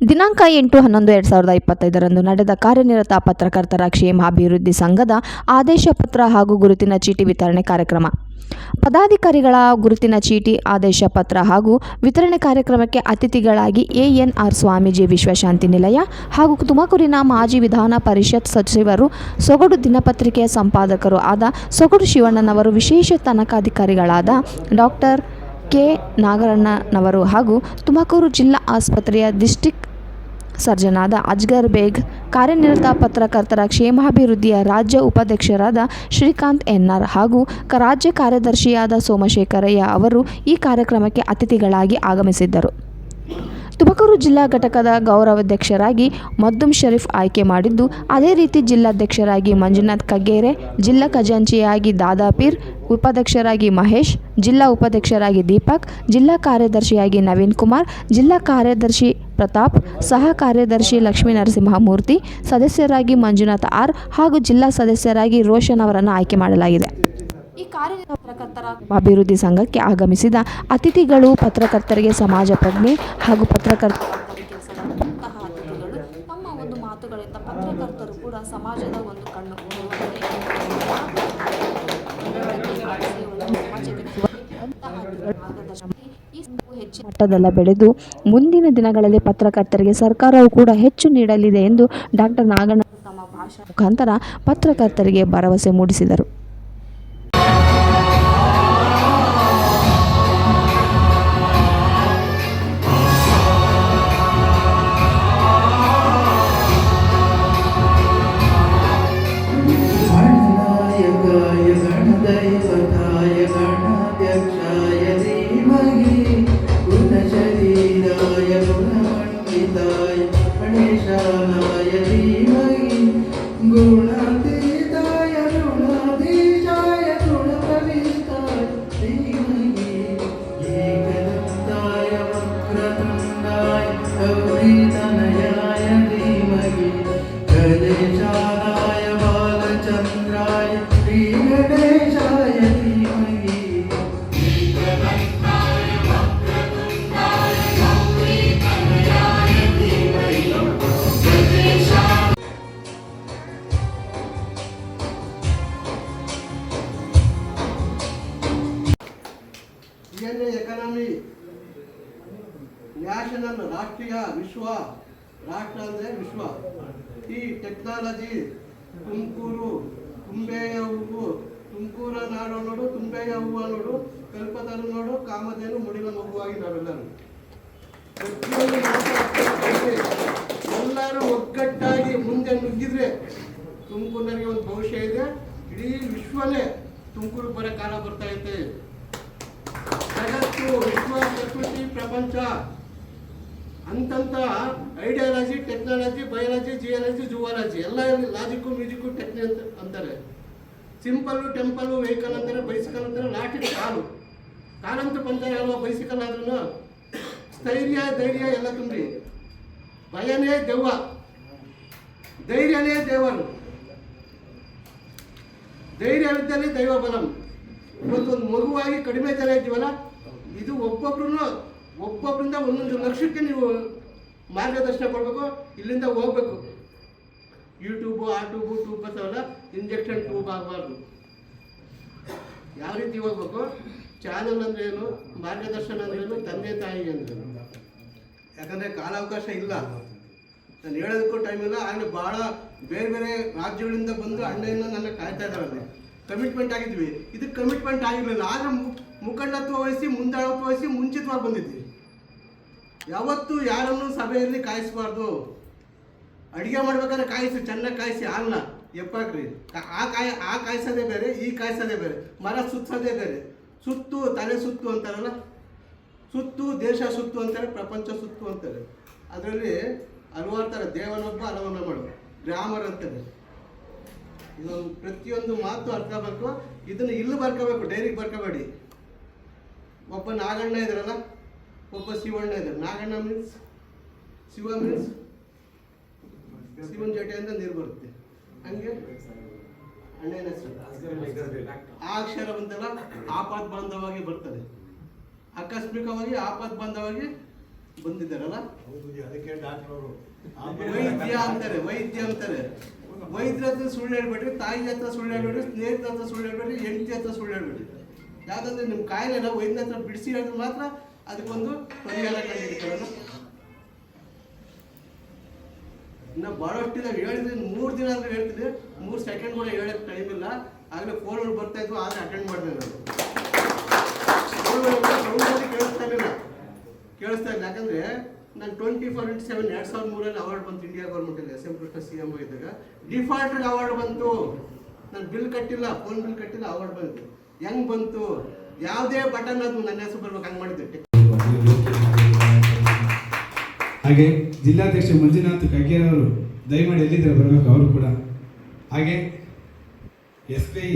ದಿನಾಂಕ ಎಂಟು ಹನ್ನೊಂದು ಎರಡು ಸಾವಿರದ ಇಪ್ಪತ್ತೈದರಂದು ನಡೆದ ಕಾರ್ಯನಿರತ ಪತ್ರಕರ್ತರ ಕ್ಷೇಮ ಅಭಿವೃದ್ಧಿ ಸಂಘದ ಆದೇಶ ಪತ್ರ ಹಾಗೂ ಗುರುತಿನ ಚೀಟಿ ವಿತರಣೆ ಕಾರ್ಯಕ್ರಮ. ಪದಾಧಿಕಾರಿಗಳ ಗುರುತಿನ ಚೀಟಿ, ಆದೇಶ ಪತ್ರ ಹಾಗೂ ವಿತರಣೆ ಕಾರ್ಯಕ್ರಮಕ್ಕೆ ಅತಿಥಿಗಳಾಗಿ ಎಎನ್ಆರ್ ಸ್ವಾಮೀಜಿ ವಿಶ್ವಶಾಂತಿ ನಿಲಯ ಹಾಗೂ ತುಮಕೂರಿನ ಮಾಜಿ ವಿಧಾನ ಪರಿಷತ್ ಸಚಿವರು, ಸೊಗಡು ದಿನಪತ್ರಿಕೆಯ ಸಂಪಾದಕರು ಆದ ಸೊಗಡು ಶಿವಣ್ಣನವರು, ವಿಶೇಷ ತನಿಖಾಧಿಕಾರಿಗಳಾದ ಡಾಕ್ಟರ್ ಕೆ ನಾಗರಣ್ಣನವರು ಹಾಗೂ ತುಮಕೂರು ಜಿಲ್ಲಾ ಆಸ್ಪತ್ರೆಯ ಡಿಸ್ಟಿಕ್ ಸರ್ಜನಾದ ಅಜ್ಗರ್ ಬೇಗ್, ಕಾರ್ಯನಿರತ ಪತ್ರಕರ್ತರ ಕ್ಷೇಮಾಭಿವೃದ್ಧಿಯ ರಾಜ್ಯ ಉಪಾಧ್ಯಕ್ಷರಾದ ಶ್ರೀಕಾಂತ್ ಎನ್ಆರ್ ಹಾಗೂ ರಾಜ್ಯ ಕಾರ್ಯದರ್ಶಿಯಾದ ಸೋಮಶೇಖರಯ್ಯ ಅವರು ಈ ಕಾರ್ಯಕ್ರಮಕ್ಕೆ ಅತಿಥಿಗಳಾಗಿ ಆಗಮಿಸಿದ್ದರು. ತುಮಕೂರು ಜಿಲ್ಲಾ ಘಟಕದ ಗೌರವಾಧ್ಯಕ್ಷರಾಗಿ ಮದ್ದುಂ ಶರೀಫ್ ಆಯ್ಕೆ ಮಾಡಿದ್ದು, ಅದೇ ರೀತಿ ಜಿಲ್ಲಾಧ್ಯಕ್ಷರಾಗಿ ಮಂಜುನಾಥ್ ಕಗ್ಗೇರೆ ಜಿಲ್ಲಾ ಖಜಾಂಚಿಯಾಗಿ ದಾದಾಪೀರ್ ಉಪಾಧ್ಯಕ್ಷರಾಗಿ ಮಹೇಶ್, ಜಿಲ್ಲಾ ಉಪಾಧ್ಯಕ್ಷರಾಗಿ ದೀಪಕ್, ಜಿಲ್ಲಾ ಕಾರ್ಯದರ್ಶಿಯಾಗಿ ನವೀನ್ ಕುಮಾರ್, ಜಿಲ್ಲಾ ಕಾರ್ಯದರ್ಶಿ ಪ್ರತಾಪ್, ಸಹ ಕಾರ್ಯದರ್ಶಿ ಲಕ್ಷ್ಮೀ ನರಸಿಂಹಮೂರ್ತಿ, ಸದಸ್ಯರಾಗಿ ಮಂಜುನಾಥ್ ಆರ್ ಹಾಗೂ ಜಿಲ್ಲಾ ಸದಸ್ಯರಾಗಿ ರೋಷನ್ ಅವರನ್ನು ಆಯ್ಕೆ ಮಾಡಲಾಗಿದೆ. ಈ ಕಾರ್ಯ ಪತ್ರಕರ್ತರ ಅಭಿವೃದ್ಧಿ ಸಂಘಕ್ಕೆ ಆಗಮಿಸಿದ ಅತಿಥಿಗಳು ಪತ್ರಕರ್ತರಿಗೆ ಸಮಾಜ ಪ್ರಜ್ಞೆ ಹಾಗೂ ಪತ್ರಕರ್ತ ತಮ್ಮ ಒಂದು ಮಾತುಗಳಿಂದ ಪತ್ರಕರ್ತರು ಕೂಡ ಸಮಾಜದ ಒಂದು ಕಣ್ಣು ಹೆಚ್ಚಿನ ಮಟ್ಟದಲ್ಲ ಬೆಳೆದು ಮುಂದಿನ ದಿನಗಳಲ್ಲಿ ಪತ್ರಕರ್ತರಿಗೆ ಸರ್ಕಾರವು ಕೂಡ ಹೆಚ್ಚು ನೀಡಲಿದೆ ಎಂದು ಡಾಕ್ಟರ್ ನಾಗಣ್ಣ ತಮ್ಮ ಭಾಷಣ ಮುಖಾಂತರ ಪತ್ರಕರ್ತರಿಗೆ ಭರವಸೆ ಮೂಡಿಸಿದರು. ನೋಡು ಕಲ್ಪತರು ನೋಡು, ಕಾಮಧೇನು ಮುಡಿನ ಮಗುವಾಗಿ ನಾವೆಲ್ಲರೂ. ಎಲ್ಲರೂ ಒಗ್ಗಟ್ಟಾಗಿ ಮುಂದೆ ನುಗ್ಗಿದ್ರೆ ತುಮಕೂರಿನಲ್ಲಿ ಒಂದು ಭವಿಷ್ಯ ಇದೆ. ಇಡೀ ವಿಶ್ವನೇ ತುಮಕೂರು ಬರೋ ಕಾಲ ಬರ್ತಾ ಐತೆ. ಜಗತ್ತು, ವಿಶ್ವ, ಪ್ರಕೃತಿ, ಪ್ರಪಂಚ, ಅಂತಂತ ideology, technology, biology, geology, zoology, ಎಲ್ಲ ಲಾಜಿಕ್ಕು ಮ್ಯೂಸಿಕ್ಕು ಟೆಕ್ನಿ ಅಂತ ಅಂತಾರೆ. ಸಿಂಪಲ್ಲು ಟೆಂಪಲ್ಲು ವೆಹಿಕಲ್ ಅಂತಾರೆ ಬೈಸಿಕಲ್ ಅಂತಾರೆ ಲಾಟಿ ಕಾಲು. ಕಾಲಂತೂ ಪಂಚಾಯ ಅಲ್ವಾ ಬೈಸಿಕಲ್ ಆದ್ರೂ ಸ್ಥೈರ್ಯ, ಧೈರ್ಯ ಎಲ್ಲ ತುಂಬಿ. ಭಯನೇ ದೆವ್ವ. ಧೈರ್ಯನೇ ದೇವರು. ಧೈರ್ಯವಿದ್ದಲ್ಲಿ ದೈವ ಬಲಂ. ಇವತ್ತೊಂದು ಮಗುವಾಗಿ ಕಡಿಮೆ ಜನ ಇದ್ದೀವಲ್ಲ, ಇದು ಒಬ್ಬೊಬ್ರು ಒಬ್ಬೊಬ್ಬರಿಂದ ಒಂದೊಂದು ಲಕ್ಷಕ್ಕೆ ನೀವು ಮಾರ್ಗದರ್ಶನ ಕೊಡಬೇಕು, ಇಲ್ಲಿಂದ ಹೋಗ್ಬೇಕು. ಯೂಟ್ಯೂಬು ಆ ಟ್ಯೂಬು ಟ್ಯೂಬ್ ಬರ್ತಾವಲ್ಲ ಇಂಜೆಕ್ಷನ್ ಟ್ಯೂಬ್ ಆಗಬಾರ್ದು. ಯಾವ ರೀತಿ ಹೋಗ್ಬೇಕು? ಚಾನಲ್ ಅಂದ್ರೆ ಏನು? ಮಾರ್ಗದರ್ಶನ ಅಂದ್ರೆ ಏನು? ತಂದೆ ತಾಯಿ ಅಂದ್ರೆ ಯಾಕಂದರೆ ಕಾಲಾವಕಾಶ ಇಲ್ಲ. ನಾನು ಹೇಳೋದಕ್ಕೂ ಟೈಮ್ ಇಲ್ಲ ಆಗಲೇ ಭಾಳ ಬೇರೆ ಬೇರೆ ರಾಜ್ಯಗಳಿಂದ ಬಂದು ಅಣ್ಣೆಯನ್ನು ನನ್ನ ಕಾಯ್ತಾ ಇದ್ದಾರೆ ಕಮಿಟ್ಮೆಂಟ್ ಆಗಿದ್ವಿ. ಇದು ಕಮಿಟ್ಮೆಂಟ್ ಆಗಿರಲಿಲ್ಲ. ಆದ್ರೆ ಮುಖಂಡತ್ವ ವಹಿಸಿ, ಮುಂದಾಳತ್ವ ವಹಿಸಿ ಮುಂಚಿತವಾಗಿ ಬಂದಿದ್ವಿ. ಯಾವತ್ತೂ ಯಾರನ್ನು ಸಭೆಯಲ್ಲಿ ಕಾಯಿಸಬಾರ್ದು. ಅಡಿಗೆ ಮಾಡ್ಬೇಕಾದ್ರೆ ಕಾಯಿಸಿ, ಚೆನ್ನಾಗಿ ಕಾಯಿಸಿ, ಅಲ್ಲ ಎಪ್ಪಾಕ್ರಿ ಆ ಕಾಯಿ, ಆ ಕಾಯಿಸೋದೇ ಬೇರೆ, ಈ ಕಾಯಿಸೋದೇ ಬೇರೆ. ಮರ ಸುತ್ತೋದೇ ಬೇರೆ. ಸುತ್ತು, ತಲೆ ಸುತ್ತು ಅಂತಾರಲ್ಲ? ಸುತ್ತು, ದೇಶ ಸುತ್ತು ಅಂತಾರೆ, ಪ್ರಪಂಚ ಸುತ್ತು ಅಂತಾರೆ. ಅದರಲ್ಲಿ ಹಲವಾರು ಥರ, ದೇವನೊಬ್ಬ ಹಲವನ್ನ ಮಾಡು ಗ್ರಾಮರ್ ಅಂತಾರೆ. ಇದೊಂದು ಪ್ರತಿಯೊಂದು ಮಾತು ಅರ್ಥ ಆಗಬೇಕು. ಇದನ್ನು ಇಲ್ಲಿ ಬರ್ಕೋಬೇಕು, ಡೈರಿಗೆ ಬರ್ಕೋಬೇಡಿ. ಒಬ್ಬ ನಾಗಣ್ಣ ಇದ್ರಲ್ಲ ಒಬ್ಬ ಶಿವಣ್ಣ ಇದ್ದಾರೆ. ನಾಗಣ್ಣ ಮೀನ್ಸ್ ಶಿವ ಮೀನ್ಸ್ ಶಿವನ್ ಅಂತ ನೀರು ಬರುತ್ತೆ. ಹಂಗೆ? ಅಣ್ಣನ ಹೆಸರು. ಆ ಅಕ್ಷರ ಬಂತಲ್ಲ ಆಪತ್ ಬಾಂಧವಾಗಿ ಬರ್ತದೆ. ಆಕಸ್ಮಿಕವಾಗಿ ಆಪತ್ ಬಾಂಧವಾಗಿ ಬಂದಿದ್ದಾರಲ್ಲ? ಅದಕ್ಕೆ ಡಾಕ್ಟರ್ ಅವರು ವೈದ್ಯ ಅಂತಾರೆ ವೈದ್ಯ ಅಂತಾರೆ. ವೈದ್ಯರ ಹತ್ರ ಸುಳ್ಳು ಹೇಳ್ಬೇಡ್ರಿ, ತಾಯಿ ಹತ್ರ ಸುಳ್ಳು ಹೇಳ್ಬೇಡ್ರಿ, ಸ್ನೇಹಿತರ ಹತ್ರ ಸುಳ್ಳು ಹೇಳ್ಬೇಡ್ರಿ, ಹೆಂಡತಿ ಹತ್ರ ಸುಳ್ಳು ಹೇಳ್ಬೇಡ್ರಿ. ಯಾಕಂದ್ರೆ ನಿಮ್ಮ ಕಾಯಿಲೆನ ವೈದ್ಯನ ಹತ್ರ ಬಿಡಿಸಿ ಹೇಳಿದ್ರೆ ಮಾತ್ರ ಅದಕ್ಕೊಂದು ಪರಿಹಾರ ಕಂಡುಹಿಡಿತಾರಲ್ಲ ಇನ್ನು ಭಾಳಷ್ಟು ಇದಾವೆ ಹೇಳಿದ್ರೆ, ಮೂರು ದಿನ ಅಂದ್ರೆ ಹೇಳ್ತೀನಿ. ಮೂರು ಸೆಕೆಂಡ್ ಕೂಡ ಹೇಳಕ್ಕೆ ಟೈಮ್ ಇಲ್ಲ. ಆಗಲೇ ಫೋನ್ಗಳು ಬರ್ತಾ ಇದ್ವು, ಆದರೆ ಅಟೆಂಡ್ ಮಾಡಿದೆ ನಾನು. ಕೇಳಿಸ್ತಾ ಇರಲಿಲ್ಲ. ಕೇಳಿಸ್ತಾ ಇಲ್ಲ ಯಾಕಂದ್ರೆ ನಾನು ಟ್ವೆಂಟಿ ಫೋರ್ ಇಂಟು ಸೆವೆನ್ ಎರಡು ಸಾವಿರದ ಮೂರಲ್ಲಿ ಅವಾರ್ಡ್ ಬಂತು India ಗೌರ್ಮೆಂಟಲ್ಲಿ S M Krishna C M ಇದ್ದಾಗ. ಡಿಫಾಲ್ಟೆಡ್ ಅವಾರ್ಡ್ ಬಂತು. ನಾನು ಬಿಲ್ ಕಟ್ಟಿಲ್ಲ ಫೋನ್ ಬಿಲ್ ಕಟ್ಟಿಲ್ಲ ಅವಾರ್ಡ್ ಬಂತು. ಹೆಂಗೆ ಬಂತು? ಯಾವುದೇ ಬಟನ್ ಅದು ನನ್ನ ಹೆಸರು ಬರ್ಬೇಕು, ಹಂಗೆ ಮಾಡಿದ್ದೆ. ಹಾಗೆ ಜಿಲ್ಲಾಧ್ಯಕ್ಷ ಮಂಜುನಾಥ್ ಕಗ್ಗೇರ್ ಅವರು ದಯಮಾಡಿ ಎಲ್ಲಿದ್ದರೆ ಬರಬೇಕು ಅವರು ಕೂಡ. ಹಾಗೆ ಎಸ್ ಬಿ ಐ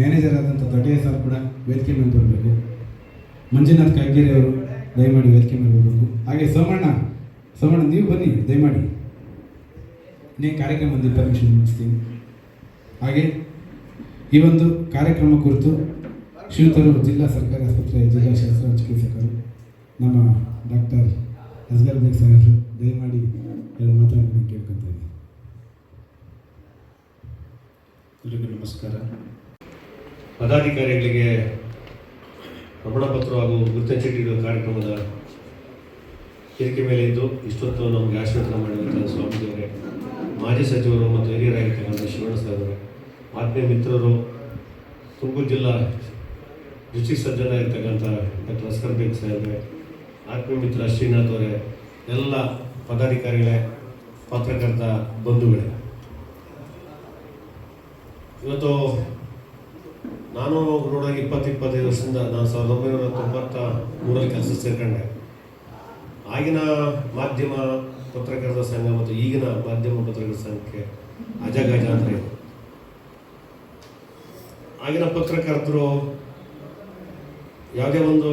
ಮ್ಯಾನೇಜರ್ ಆದಂಥ ದೊಡ್ಡಯ್ಯ ಸರ್ ಕೂಡ ವೇದಿಕೆ ಮೇಲೆ ಬರಬೇಕು. ಮಂಜುನಾಥ್ ಅವರು ದಯಮಾಡಿ ವೇದಿಕೆ ಮೇಲೆ ಬರಬೇಕು. ಹಾಗೆ ಸೋಮಣ್ಣ ಸೋಮಣ್ಣ, ನೀವು ಬನ್ನಿ, ದಯಮಾಡಿ. ನೀ ಕಾರ್ಯಕ್ರಮ ಬಂದು ಪರ್ಮಿಷನ್ ಮುಗಿಸ್ತೀನಿ ಹಾಗೆ ಈ ಒಂದು ಕಾರ್ಯಕ್ರಮ ಕುರಿತು ಶ್ರೀತರು ಜಿಲ್ಲಾ ಸರ್ಕಾರಿ ಆಸ್ಪತ್ರೆಯ ಜಿಲ್ಲಾ ಶಸ್ತ್ರ ಚಿಕಿತ್ಸಕರು, ನಮ್ಮ ಡಾಕ್ಟರ್ ಅಸ್ಗರ್ ಬೇಗ್ ಸರ್, ದಯಮಾಡಿ ಎರಡು ಮಾತಾಡೋದನ್ನು ಇದ್ದೀನಿ ನಮಸ್ಕಾರ. ಪದಾಧಿಕಾರಿಗಳಿಗೆ ಪ್ರಮಾಣಪತ್ರ ಹಾಗೂ ಗುರುತಿನ ಚೀಟಿಗಳ ಕಾರ್ಯಕ್ರಮದ ವೇದಿಕೆ ಮೇಲೆ ಇದ್ದು ಇಷ್ಟೊತ್ತು ನಮಗೆ ಆಶೀರ್ವಾದ ಮಾಡಿದಂಥ ಸ್ವಾಮೀಜಿಯವರೇ, ಮಾಜಿ ಸಚಿವರು ಮತ್ತು ಹಿರಿಯರಾಗಿರ್ತಕ್ಕಂಥ ಶಿವಣ್ಣ ಸಾಹೇಬರೇ, ಆತ್ಮೀಯ ಮಿತ್ರರು, ತುಮಕೂರು ಜಿಲ್ಲಾ ಡಿಸ್ಟ್ರಿಕ್ಟ್ ಸರ್ಜನ್ ಆಗಿರ್ತಕ್ಕಂಥ ಡಾಕ್ಟರ್ ಅಸ್ಕರ್ ಬೇಗ್ ಸಾಹೇಬ್ರೆ ಆತ್ಮೀಯ ಮಿತ್ರ ಶ್ರೀನಾಥ್ ಅವರೇ, ಎಲ್ಲ ಪದಾಧಿಕಾರಿಗಳೇ, ಪತ್ರಕರ್ತ ಬಂಧುಗಳೇ. ಇವತ್ತು ನಾನು ನೋಡಾಗಿ ಇಪ್ಪತ್ತು ಇಪ್ಪತ್ತೈದು ವರ್ಷದಿಂದ ನಾನು ಸಾವಿರದ ಒಂಬೈನೂರ ತೊಂಬತ್ತ ಮೂರಲ್ಲಿ ಕೆಲಸ ಸೇರ್ಕೊಂಡೆ. ಆಗಿನ ಮಾಧ್ಯಮ ಪತ್ರಕರ್ತರ ಸಂಘ ಮತ್ತು ಈಗಿನ ಮಾಧ್ಯಮ ಪತ್ರಕರ್ತರ ಸಂಘಕ್ಕೆ ಅಜಗಜ ಅಂದರೆ ಆಗಿನ ಪತ್ರಕರ್ತರು ಯಾವುದೇ ಒಂದು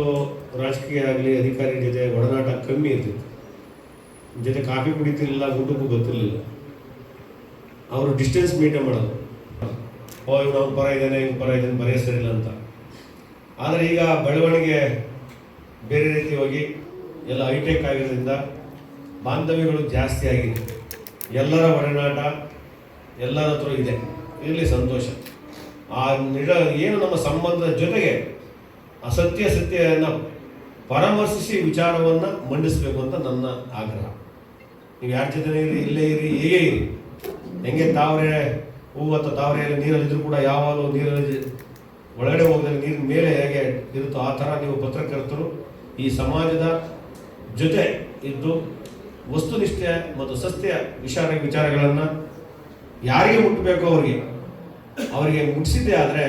ರಾಜಕೀಯ ಆಗಲಿ ಅಧಿಕಾರಿ ಜೊತೆ ಒಡನಾಟ ಕಮ್ಮಿ ಇರ್ತಿತ್ತು. ಜೊತೆ ಕಾಫಿ ಕುಡಿತಿರ್ಲಿಲ್ಲ ಊಟಕ್ಕೂ ಗೊತ್ತಿರಲಿಲ್ಲ ಅವರು ಡಿಸ್ಟೆನ್ಸ್ ಮೇಂಟೈನ್ ಮಾಡೋದು. ಓ, ಇವ್ನು ಅವ್ನು ಪರ ಇದ್ದಾನೆ, ಇವ್ನು ಪರ ಇದ್ದಾನೆ ಬರೆಯ ಸರಿಯಿಲ್ಲ ಅಂತ. ಆದರೆ ಈಗ ಬೆಳವಣಿಗೆ ಬೇರೆ ರೀತಿ ಹೋಗಿ, ಎಲ್ಲ ಹೈಟೆಕ್ ಆಗಿರೋದ್ರಿಂದ ಬಾಂಧವ್ಯಗಳು ಜಾಸ್ತಿ ಆಗಿದೆ. ಎಲ್ಲರ ಒಡನಾಟ ಎಲ್ಲರ ಹತ್ರ ಇದೆ. ಇರಲಿ ಸಂತೋಷ. ಆ ನಿಡ ಏನು ನಮ್ಮ ಸಂಬಂಧದ ಜೊತೆಗೆ ಅಸತ್ಯ ಸತ್ಯವನ್ನು ಪರಾಮರ್ಶಿಸಿ ವಿಚಾರವನ್ನು ಮಂಡಿಸಬೇಕು ಅಂತ ನನ್ನ ಆಗ್ರಹ. ನೀವು ಯಾರ ಜೊತೆ ಇರಿ, ಇಲ್ಲೇ ಇರಿ, ಹೇಗೆ ಇರಿ. ಹೆಂಗೆ ತಾವರೆ ಹೂವು ಅಥವಾ ತಾವರೆಯಲ್ಲಿ ನೀರಲ್ಲಿದ್ದರೂ ಕೂಡ ಯಾವಾಗಲೂ ನೀರಲ್ಲಿ ಒಳಗಡೆ ಹೋಗದಲ್ಲಿ ನೀರಿನ ಮೇಲೆ ಹೇಗೆ ಇರುತ್ತೋ ಆ ಥರ ನೀವು ಪತ್ರಕರ್ತರು ಈ ಸಮಾಜದ ಜೊತೆ ಇದ್ದು ವಸ್ತುನಿಷ್ಠೆ ಮತ್ತು ಸಸ್ಯ ವಿಚಾರ ವಿಚಾರಗಳನ್ನು ಯಾರಿಗೆ ಮುಟ್ಟಬೇಕು ಅವರಿಗೆ ಅವರಿಗೆ ಮುಟ್ಟಿಸಿದ್ದೇ ಆದರೆ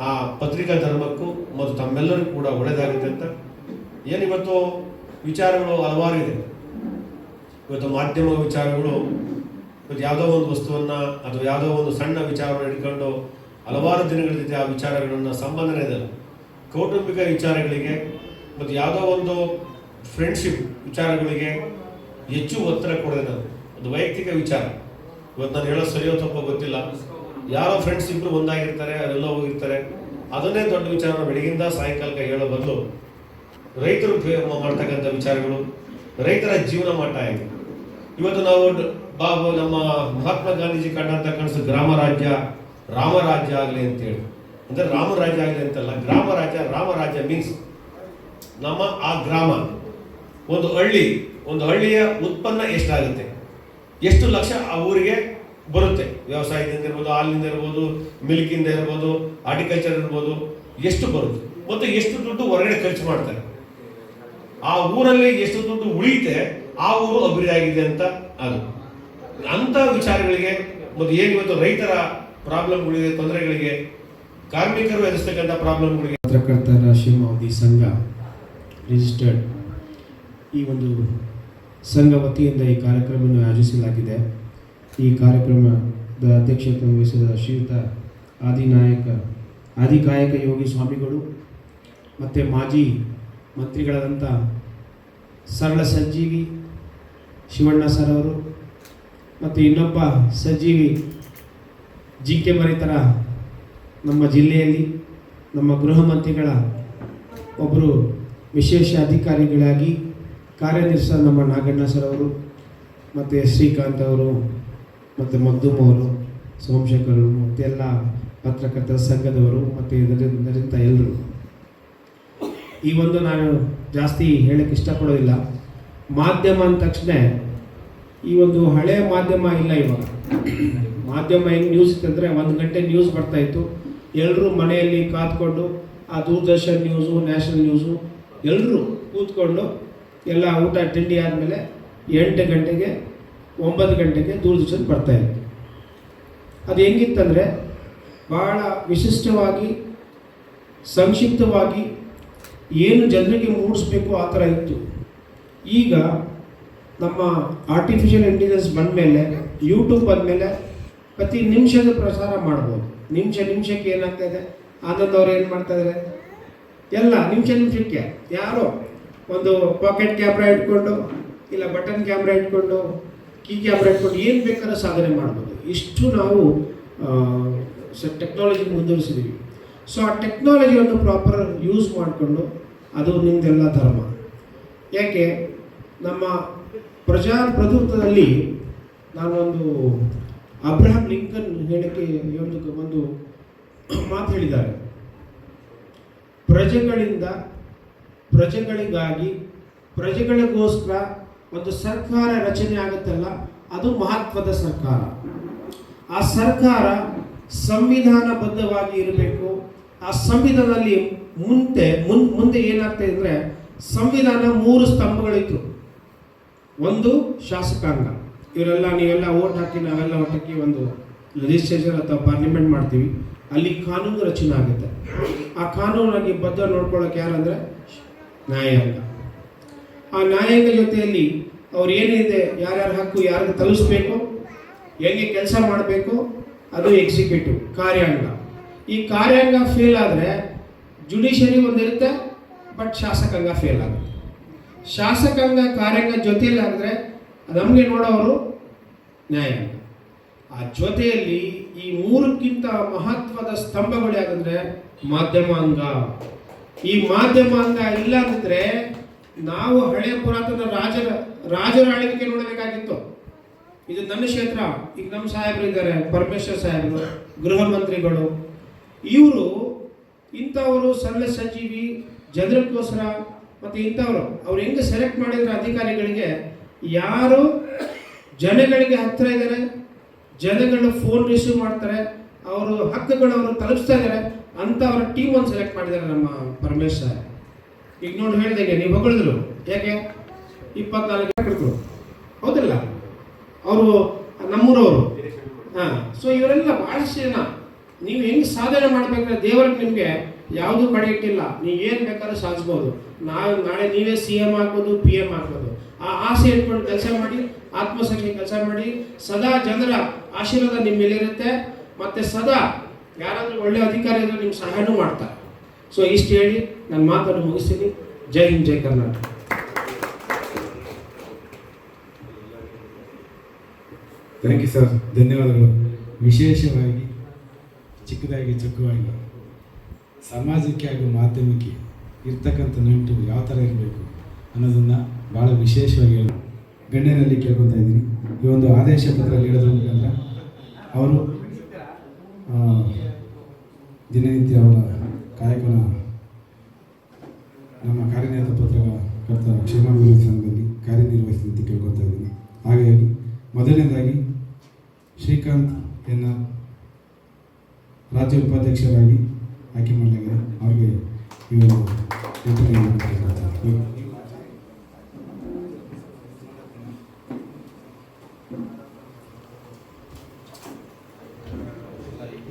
ಆ ಪತ್ರಿಕಾ ಧರ್ಮಕ್ಕೂ ಮತ್ತು ತಮ್ಮೆಲ್ಲರಿಗೂ ಕೂಡ ಒಳ್ಳೆಯದಾಗುತ್ತೆ ಅಂತ ಏನಿವತ್ತು ವಿಚಾರಗಳು ಹಲವಾರು ಇದೆ. ಇವತ್ತು ಮಾಧ್ಯಮ ವಿಚಾರಗಳು, ಇವತ್ತು ಯಾವುದೋ ಒಂದು ವಸ್ತುವನ್ನು ಅಥವಾ ಯಾವುದೋ ಒಂದು ಸಣ್ಣ ವಿಚಾರವನ್ನು ಇಟ್ಕೊಂಡು ಹಲವಾರು ದಿನಗಳ ಜೊತೆ ಆ ವಿಚಾರಗಳನ್ನು ಸಂಬಂಧನೇ ಇದೆ ಕೌಟುಂಬಿಕ ವಿಚಾರಗಳಿಗೆ ಮತ್ತು ಯಾವುದೋ ಒಂದು ಫ್ರೆಂಡ್ಶಿಪ್ ವಿಚಾರಗಳಿಗೆ ಹೆಚ್ಚು ಒತ್ತಡ ಕೊಡೋದು ನಾನು ಒಂದು ವೈಯಕ್ತಿಕ ವಿಚಾರ. ಇವತ್ತು ನಾನು ಹೇಳೋ ಸರಿಯೋ ತಪ್ಪೋ ಗೊತ್ತಿಲ್ಲ. ಯಾರೋ ಫ್ರೆಂಡ್ಸ್ ಇಬ್ಬರು ಒಂದಾಗಿರ್ತಾರೆ, ಅವರೆಲ್ಲ ಹೋಗಿರ್ತಾರೆ. ಅದನ್ನೇ ದೊಡ್ಡ ವಿಚಾರ ಬೆಳಗಿಂದ ಸಾಯಂಕಾಲಕ್ಕೆ ಹೇಳೋ ಬದಲು ರೈತರು ಮಾಡ್ತಕ್ಕಂಥ ವಿಚಾರಗಳು, ರೈತರ ಜೀವನ ಮಟ್ಟ ಆಗಿದೆ ಇವತ್ತು ನಾವು ಬಾಬು, ನಮ್ಮ ಮಹಾತ್ಮ ಗಾಂಧೀಜಿ ಕಂಡಂತ ಕನಸು ಗ್ರಾಮ ರಾಜ್ಯ ರಾಮರಾಜ್ಯ ಆಗಲಿ ಅಂತೇಳಿ. ಅಂದ್ರೆ ರಾಮರಾಜ್ಯ ಆಗಲಿ ಅಂತಲ್ಲ, ಗ್ರಾಮ ರಾಜ್ಯ ರಾಮರಾಜ್ಯ ಮೀನ್ಸ್ ನಮ್ಮ ಆ ಗ್ರಾಮ, ಒಂದು ಹಳ್ಳಿ, ಒಂದು ಹಳ್ಳಿಯ ಉತ್ಪನ್ನ ಎಷ್ಟಾಗುತ್ತೆ? ಎಷ್ಟು ಲಕ್ಷ ಆ ಊರಿಗೆ ಬರುತ್ತೆ? ವ್ಯವಸಾಯದಿಂದ ಇರ್ಬೋದು, ಹಾಲಿನಿಂದ ಇರ್ಬೋದು, ಮಿಲ್ಕಿಂದ ಇರ್ಬೋದು ಹಾರ್ಟಿಕಲ್ಚರ್ ಇರ್ಬೋದು, ಎಷ್ಟು ಬರುತ್ತೆ? ಮತ್ತು ಎಷ್ಟು ದುಡ್ಡು ಹೊರಗಡೆ ಖರ್ಚು ಮಾಡ್ತಾರೆ? ಆ ಊರಲ್ಲಿ ಎಷ್ಟು ದುಡ್ಡು ಉಳಿಯುತ್ತೆ, ಆ ಊರು ಅಭಿವೃದ್ಧಿ ಆಗಿದೆ ಅಂತ ಅದು. ಅಂತ ವಿಚಾರಗಳಿಗೆ, ಮತ್ತು ಏನು ಇವತ್ತು ರೈತರ ಪ್ರಾಬ್ಲಮ್ಗಳಿಗೆ, ತೊಂದರೆಗಳಿಗೆ, ಕಾರ್ಮಿಕರು ಎದುರಿಸ್ತಕ್ಕಂಥ ಪ್ರಾಬ್ಲಮ್ಗಳಿಗೆ ಪತ್ರಕರ್ತರ ಶಿವಮೊಗ್ಗ ಸಂಘ ರಿಜಿಸ್ಟರ್ಡ್ ಈ ಒಂದು ಸಂಘ ವತಿಯಿಂದ ಈ ಕಾರ್ಯಕ್ರಮವನ್ನು ಆಯೋಜಿಸಲಾಗಿದೆ. ಈ ಕಾರ್ಯಕ್ರಮದ ಅಧ್ಯಕ್ಷತೆ ವಹಿಸಿದ ಶ್ರೀಯುತ ಆದಿನಾಯಕ ಆದಿಕಾಯಕ ಯೋಗಿ ಸ್ವಾಮಿಗಳು, ಮತ್ತು ಮಾಜಿ ಮಂತ್ರಿಗಳಾದಂಥ ಸರಳ ಸಂಜೀವಿ ಶಿವಣ್ಣ ಸರ್ ಅವರು ಮತ್ತು ಇನ್ನೊಬ್ಬ ಸಂಜೀವಿ ಜಿ ಕೆ ಮರಿತರ ನಮ್ಮ ಜಿಲ್ಲೆಯಲ್ಲಿ ನಮ್ಮ ಗೃಹ ಮಂತ್ರಿಗಳ ಒಬ್ಬರು ವಿಶೇಷ ಅಧಿಕಾರಿಗಳಾಗಿ ಕಾರ್ಯನಿರ್ವಹಿಸ ನಮ್ಮ ನಾಗಣ್ಣ ಸರ್ ಅವರು ಮತ್ತು ಶ್ರೀಕಾಂತ್ ಅವರು ಮತ್ತು ಮಗ್ದುಮ್ ಅವರು, ಸೋಮಶೇಖರ್ ಅವರು ಮತ್ತು ಎಲ್ಲ ಪತ್ರಕರ್ತರ ಸಂಘದವರು ಮತ್ತು ಇದರಿಂದ ಎಲ್ಲರೂ. ಈ ಒಂದು ನಾನು ಜಾಸ್ತಿ ಹೇಳಕ್ಕೆ ಇಷ್ಟಪಡೋದಿಲ್ಲ. ಮಾಧ್ಯಮ ಅಂದ ತಕ್ಷಣ ಈ ಒಂದು ಹಳೆಯ ಮಾಧ್ಯಮ ಇಲ್ಲ ಇವಾಗ. ಮಾಧ್ಯಮ ಹೆಂಗೆ ನ್ಯೂಸ್ ಇತ್ತಂದರೆ ಒಂದು ಗಂಟೆ ನ್ಯೂಸ್ ಬರ್ತಾ ಇತ್ತು. ಎಲ್ಲರೂ ಮನೆಯಲ್ಲಿ ಕಾತ್ಕೊಂಡು ಆ ದೂರದರ್ಶನ್ ನ್ಯೂಸು ನ್ಯಾಷನಲ್ ನ್ಯೂಸು ಎಲ್ಲರೂ ಕೂತ್ಕೊಂಡು ಎಲ್ಲ ಊಟ ತಿಂಡಿ ಆದಮೇಲೆ ಎಂಟು ಗಂಟೆಗೆ ಒಂಬತ್ತು ಗಂಟೆಗೆ ದೂರದರ್ಶನ್ ಬರ್ತಾ ಇತ್ತು. ಅದು ಹೆಂಗಿತ್ತಂದರೆ ಭಾಳ ವಿಶಿಷ್ಟವಾಗಿ ಸಂಕ್ಷಿಪ್ತವಾಗಿ ಏನು ಜನರಿಗೆ ಮೂಡಿಸ್ಬೇಕು ಆ ಥರ ಇತ್ತು. ಈಗ ನಮ್ಮ ಆರ್ಟಿಫಿಷಿಯಲ್ ಇಂಟೆಲಿಜೆನ್ಸ್ ಬಂದಮೇಲೆ ಯೂಟ್ಯೂಬ್ ಬಂದಮೇಲೆ ಪ್ರತಿ ನಿಮಿಷದ ಪ್ರಸಾರ ಮಾಡ್ಬೋದು. ನಿಮಿಷ ನಿಮಿಷಕ್ಕೆ ಏನಾಗ್ತಾ ಇದೆ? ಆನಂದ್ ಅವ್ರು ಏನು ಮಾಡ್ತಾ ಇದ್ದಾರೆ ಎಲ್ಲ ನಿಮಿಷ ನಿಮಿಷಕ್ಕೆ. ಯಾರೋ ಒಂದು ಪಾಕೆಟ್ ಕ್ಯಾಮ್ರಾ ಇಟ್ಕೊಂಡು, ಇಲ್ಲ ಬಟನ್ ಕ್ಯಾಮ್ರಾ ಇಟ್ಕೊಂಡು ಕೀ ಕ್ಯಾಮ್ರಾ ಇಟ್ಕೊಂಡು ಏನು ಬೇಕಾದ್ರೂ ಸಾಧನೆ ಮಾಡ್ಬೋದು. ಇಷ್ಟು ನಾವು ಟೆಕ್ನಾಲಜಿ ಮುಂದುವರಿಸಿದ್ದೀವಿ ಸೊ ಆ ಟೆಕ್ನಾಲಜಿಯನ್ನು ಪ್ರಾಪರ್ ಯೂಸ್ ಮಾಡಿಕೊಂಡು ಅದು ನಿಮ್ಮದೆಲ್ಲ ಧರ್ಮ. ಯಾಕೆ? ನಮ್ಮ ಪ್ರಜಾಪ್ರಭುತ್ವದಲ್ಲಿ ನಾನೊಂದು ಅಬ್ರಹಾಂ ಲಿಂಕನ್ ಹೇಳಿಕೆ ಒಂದು ಒಂದು ಮಾತು ಹೇಳಿದ್ದಾರೆ. ಪ್ರಜೆಗಳಿಂದ ಪ್ರಜೆಗಳಿಗಾಗಿ, ಪ್ರಜೆಗಳಿಗೋಸ್ಕರ ಒಂದು ಸರ್ಕಾರ ರಚನೆ ಆಗುತ್ತಲ್ಲ, ಅದು ಮಹತ್ವದ ಸರ್ಕಾರ. ಆ ಸರ್ಕಾರ ಸಂವಿಧಾನಬದ್ಧವಾಗಿ ಇರಬೇಕು ಆ ಸಂವಿಧಾನದಲ್ಲಿ ಮುಂದೆ, ಮುನ್, ಮುಂದೆ ಏನಾಗ್ತಾ ಅಂದರೆ ಸಂವಿಧಾನ ಮೂರು ಸ್ತಂಭಗಳಿತ್ತು. ಒಂದು ಶಾಸಕಾಂಗ. ಇವರೆಲ್ಲ ನೀವೆಲ್ಲ ಓಟ್ ಹಾಕಿ, ನಾವೆಲ್ಲ ಒಟ್ಟಿಗೆ ಒಂದು ರಿಜಿಸ್ಟ್ರೇಷನ್ ಅಥವಾ ಪಾರ್ಲಿಮೆಂಟ್ ಮಾಡ್ತೀವಿ. ಅಲ್ಲಿ ಕಾನೂನು ರಚನೆ ಆಗುತ್ತೆ. ಆ ಕಾನೂನಾಗಿ ಬದ್ಧ ನೋಡ್ಕೊಳ್ಳೋಕೆ ಯಾರಂದ್ರೆ ನ್ಯಾಯಾಂಗ. ಆ ನ್ಯಾಯಾಂಗ ಜೊತೆಯಲ್ಲಿ ಅವ್ರು ಏನಿದೆ, ಯಾರ್ಯಾರ ಹಕ್ಕು ಯಾರಿಗೆ ತಲುಪಿಸ್ಬೇಕು ಹೆಂಗೆ ಕೆಲಸ ಮಾಡಬೇಕು, ಅದು ಎಕ್ಸಿಕ್ಯೂಟಿವ್ ಕಾರ್ಯಾಂಗ. ಈ ಕಾರ್ಯಾಂಗ ಫೇಲ್ ಆದರೆ ಜುಡಿಷರಿ ಒಂದಿರುತ್ತೆ ಬಟ್ ಶಾಸಕಾಂಗ ಫೇಲ್ ಆಗುತ್ತೆ. ಶಾಸಕಾಂಗ ಕಾರ್ಯಾಂಗ ಜೊತೆಯಲ್ಲಾದರೆ ನಮಗೆ ನೋಡೋರು ನ್ಯಾಯಾಂಗ ಆ ಜೊತೆಯಲ್ಲಿ ಈ ಮೂರಕ್ಕಿಂತ ಮಹತ್ವದ ಸ್ತಂಭಗಳು ಯಾಕಂದ್ರೆ ಮಾಧ್ಯಮಾಂಗ. ಈ ಮಾಧ್ಯಮಾಂಗ ಇಲ್ಲ ಅಂದಿದ್ರೆ ನಾವು ಹಳೆಯ ಪುರಾತನ ರಾಜರ ರಾಜರ ಆಳ್ವಿಕೆ ನೋಡಬೇಕಾಗಿತ್ತು. ಇದು ನನ್ನ ಕ್ಷೇತ್ರ. ಈಗ ನಮ್ಮ ಸಾಹೇಬರು ಇದ್ದಾರೆ, ಪರಮೇಶ್ವರ್ ಸಾಹೇಬರು, ಗೃಹ ಮಂತ್ರಿಗಳು ಇವರು ಇಂಥವರು ಸರಳ ಸಜೀವಿ, ಜನರಕ್ಕೋಸ್ಕರ ಮತ್ತು ಇಂಥವರು, ಅವ್ರು ಹೆಂಗೆ ಸೆಲೆಕ್ಟ್ ಮಾಡಿದ್ರೆ ಅಧಿಕಾರಿಗಳಿಗೆ, ಯಾರು ಜನಗಳಿಗೆ ಹತ್ತಿರ ಇದ್ದಾರೆ ಜನಗಳು ಫೋನ್ ರಿಸೀವ್ ಮಾಡ್ತಾರೆ, ಅವರು ಹಕ್ಕುಗಳು ಅವರು ತಲುಪಿಸ್ತಾ ಇದ್ದಾರೆ ಅಂಥವ್ರ ಟೀಮ್ ಒಂದು ಸೆಲೆಕ್ಟ್ ಮಾಡಿದ್ದಾರೆ ನಮ್ಮ ಪರಮೇಶ್ವರ್ ಈಗ ನೋಡಿ ಹೇಳಿದಂಗೆ, ನೀವು ಹೊಗಳಿದ್ರು, ಯಾಕೆ? ಇಪ್ಪತ್ನಾಲ್ಕು ಹೌದಲ್ಲ? ಅವರು ನಮ್ಮೂರವರು. ಹಾಂ ಸೊ ಇವರೆಲ್ಲ ಭಾಳಷ್ಟು ಜನ. ನೀವು ಹೆಂಗೆ ಸಾಧನೆ ಮಾಡ್ಬೇಕಂದ್ರೆ ದೇವರಿಗೆ ನಿಮಗೆ ಯಾವುದೂ ಕಡೆ ಇಟ್ಟಿಲ್ಲ. ನೀವು ಏನು ಬೇಕಾದ್ರೂ ಸಾಧಿಸ್ಬೋದು. ನಾವು ನಾಳೆ ನೀವೇ ಸಿ ಎಂ ಆಗ್ಬೋದು ಪಿ ಎಂ ಆಗ್ಬೋದು. ಆ ಆಸೆ ಇಟ್ಕೊಂಡು ಕೆಲಸ ಮಾಡಿ, ಆತ್ಮಸಂಖ್ಯೆ ಕೆಲಸ ಮಾಡಿ, ಸದಾ ಜನರ ಆಶೀರ್ವಾದ ನಿಮ್ಮ ಮೇಲಿರುತ್ತೆ. ಮತ್ತೆ ಸದಾ ಯಾರಾದರೂ ಒಳ್ಳೆ ಅಧಿಕಾರಿ ಇದ್ರೆ ನಿಮ್ಮ ಸಹಾಯನೂ ಮಾಡ್ತಾರೆ. ಸೊ ಇಷ್ಟು ಹೇಳಿ ನನ್ನ ಮಾತನ್ನು ಮುಗಿಸ್ತೀನಿ. ಜೈ ಹಿಂದ್, ಜೈ ಕರ್ನಾಟಕ. ಥ್ಯಾಂಕ್ ಯು ಸರ್ ಧನ್ಯವಾದಗಳು. ವಿಶೇಷವಾಗಿ ಚಿಕ್ಕದಾಗಿ ಚೊಕ್ಕವಾಗಿ ಸಮಾಜಕ್ಕೆ ಹಾಗೂ ಮಾಧ್ಯಮಕ್ಕೆ ಇರ್ತಕ್ಕಂಥ ನಂಟು ಯಾವ ಥರ ಇರಬೇಕು ಅನ್ನೋದನ್ನು ಭಾಳ ವಿಶೇಷವಾಗಿ ಹೇಳಿ ಗಣ್ಯರಲ್ಲಿ ಕೇಳ್ಕೊತಾ ಇದ್ದೀನಿ. ಈ ಒಂದು ಆದೇಶ ಪತ್ರ ನೀಡೋದ್ರ ಮುಖಾಂತರ ಅವರು ದಿನನಿತ್ಯ ಅವರ ಕಾಯಕನ ನಮ್ಮ ಕಾರ್ಯನಿರತ ಪತ್ರಕರ್ತರ ಕ್ಷೇಮಾಭಿವೃದ್ಧಿ ಸಂಘದಲ್ಲಿ ಕಾರ್ಯನಿರ್ವಹಿಸಿದಂತೆ ಕೇಳ್ಕೊತಾ ಇದ್ದೀನಿ. ಹಾಗಾಗಿ ಮೊದಲನೇದಾಗಿ ಶ್ರೀಕಾಂತ್ ಎನ್ನ ರಾಜ್ಯ ಉಪಾಧ್ಯಕ್ಷರಾಗಿ ಆಯ್ಕೆ ಮಾಡಲಾಗಿದೆ. ಅವ್ರಿಗೆ ಇವರು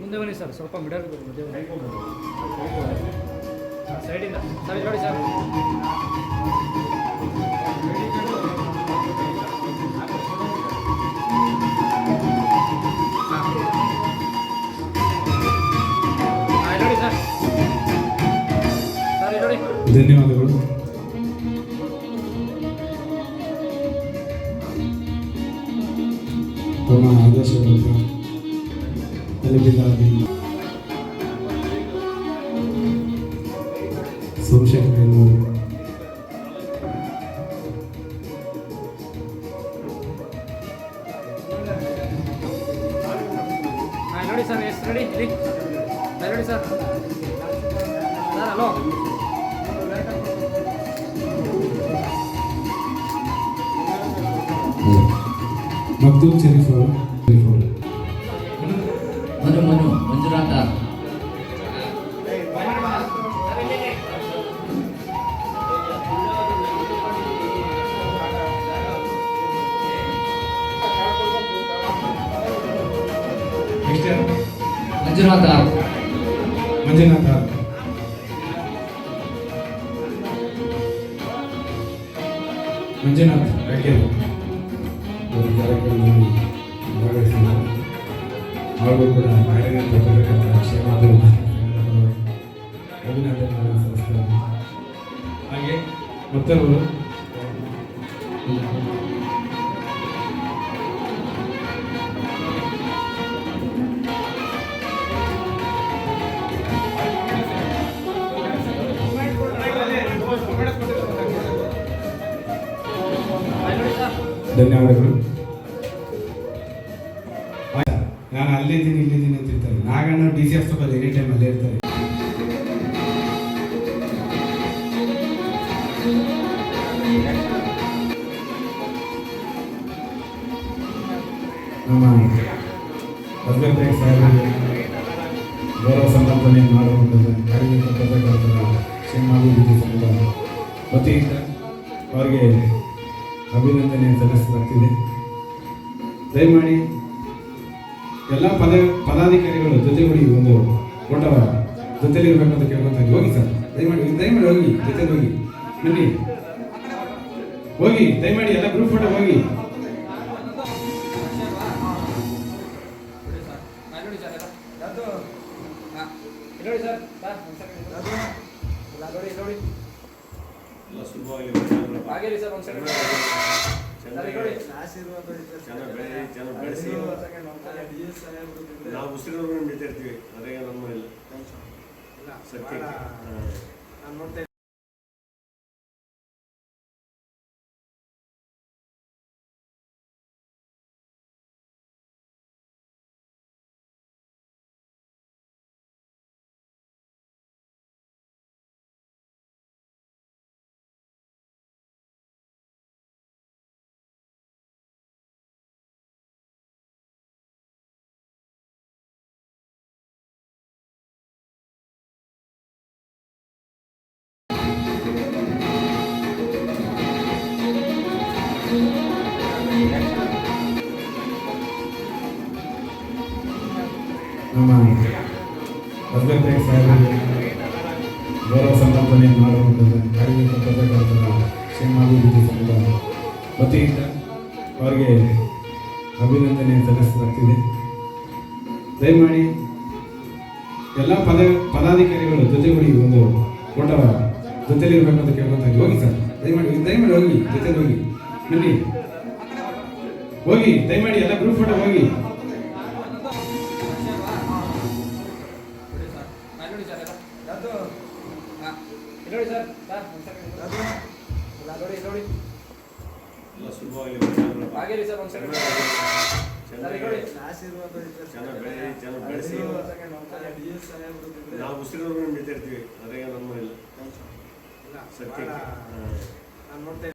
ಮುಂದೆ ಬನ್ನಿ ಸರ್, ಸ್ವಲ್ಪ ಮಿಡಲ್ ಸೈಡಿಂದ ಸರ್ ನೋಡಿ ಸರ್. ಧನ್ಯವಾದಗಳು. ತಮ್ಮ ಆದೇಶಗಳನ್ನು ತಲೆಬಿದ್ದಾಗಿ ಸಂಶಯಗಳನ್ನು ನೋಡಿ ಸರ್ ಎಷ್ಟು ready ready sir? Sir hello Makhdoom Sharif ಅವರು ಶರೀಫ್ ಅವರು ಮನು ಮನು ಮಂಜುನಾಥ ನೆಕ್ಸ್ಟ್ ಯಾರು ಮಂಜುನಾಥ ಮಂಜುನಾಥ ಅವರು. ಮಂಜುನಾಥ್ ಯಾಕೆಂದು ಒಂದು ಕಾರ್ಯಕ್ರಮದಲ್ಲಿ ಭಾಗವಹಿಸಿದ ಹಾಗೂ ಕೂಡ ನಾಡಿನ ಪತ್ರಕರ್ತರ ಕ್ಷೇಮಾಭಿವೃದ್ಧಿ ಅಭಿನಂದನೆಗಳನ್ನು ಹಾಗೆ ಮತ್ತೊಬ್ಬರು ಧನ್ಯವಾದಗಳು? ನಾನು ಅಲ್ಲಿದ್ದೀನಿ ಇಲ್ಲಿದ್ದೀನಿ ಅಂತ ಇರ್ತಾರೆ. Naganna D C F any time ದಯಮಾಡಿ ಎಲ್ಲ ಪದ ಪದಾಧಿಕಾರಿಗಳು ಜೊತೆಗೂಡಿ ಒಂದು ಫೋಟೋ ಜೊತೆಲಿ ಇರಬೇಕು ಅಂತ ಕೇಳ್ಕೊತಾ ಹೋಗಿ ಸರ್. ದಯಮಾಡಿ ದಯಮಾಡಿ ಹೋಗಿ ಜೊತೆ ಹೋಗಿ. ಬನ್ನಿ. ಹೋಗಿ, ದಯಮಾಡಿ ಎಲ್ಲ ಗ್ರೂಪ್ ಫೋಟೋ ಹೋಗಿ. ಸರ್ ಸರ್ ಸರ್ ಹಾಗೆ ಸರ್ ಒಂದು ಸೆಕೆಂಡ್ ನಾವು ಉಸಿರು ನಡೀತಾ ಇರ್ತೀವಿ ಅದೇ ನಮ್ಮ ಇಲ್ಲ. ಸತ್ಯಕ್ಕೆ ಸಮರ್ಪಣೆ ಮಾಡುವಂಥದ್ದು ಕಾರ್ಮಿಕ ಪತ್ರಕರ್ತರ ಕ್ಷೇಮಾಭಿವೃದ್ಧಿ ಸಂಘದ ವತಿಯಿಂದ ಅವರಿಗೆ ಅಭಿನಂದನೆ ಸಲ್ಲಿಸಲಾಗ್ತಿದೆ. ದಯಮಾಡಿ ಎಲ್ಲ ಪದ, ಪದಾಧಿಕಾರಿಗಳು ಜೊತೆಗೂಡಿ ಒಂದು ಫೋಟೋ ಜೊತೆಲಿ ಇರಬೇಕು ಅಂತ ಕೇಳ್ಕೊತಾ ಇದ್ದೀವಿ ಹೋಗಿ ಸರ್. ದಯಮಾಡಿ ದಯಮಾಡಿ ಹೋಗಿ, ಜೊತೆಲಿ ಹೋಗಿ. ಬನ್ನಿ. ಹೋಗಿ, ದಯಮಾಡಿ ಎಲ್ಲ ಗ್ರೂಪ್ ಫೋಟೋ ಹೋಗಿ. ನೋಡಿ ಸರ್ ನೋಡಿ ನೋಡಿ. ಎಲ್ಲ ಶುಭವಾಗಿ ಹಾಗೆ ಸರ್ ಒಂದು ಸೆಕೆಂಡ್ ಸರ್ ನೋಡಿ. ಚೆನ್ನಾಗಿ ಬೆಳೆ ಚೆನ್ನಾಗಿ ಬೆಳೆಸಿ. ನಾವು ಉಸಿರವ್ರು ನಡೀತಾ ಇರ್ತೀವಿ ಅದೇ ನಮ್ಮ ಇಲ್ಲ. ಸತ್ಯಕ್ಕೆ ಹಾಂ.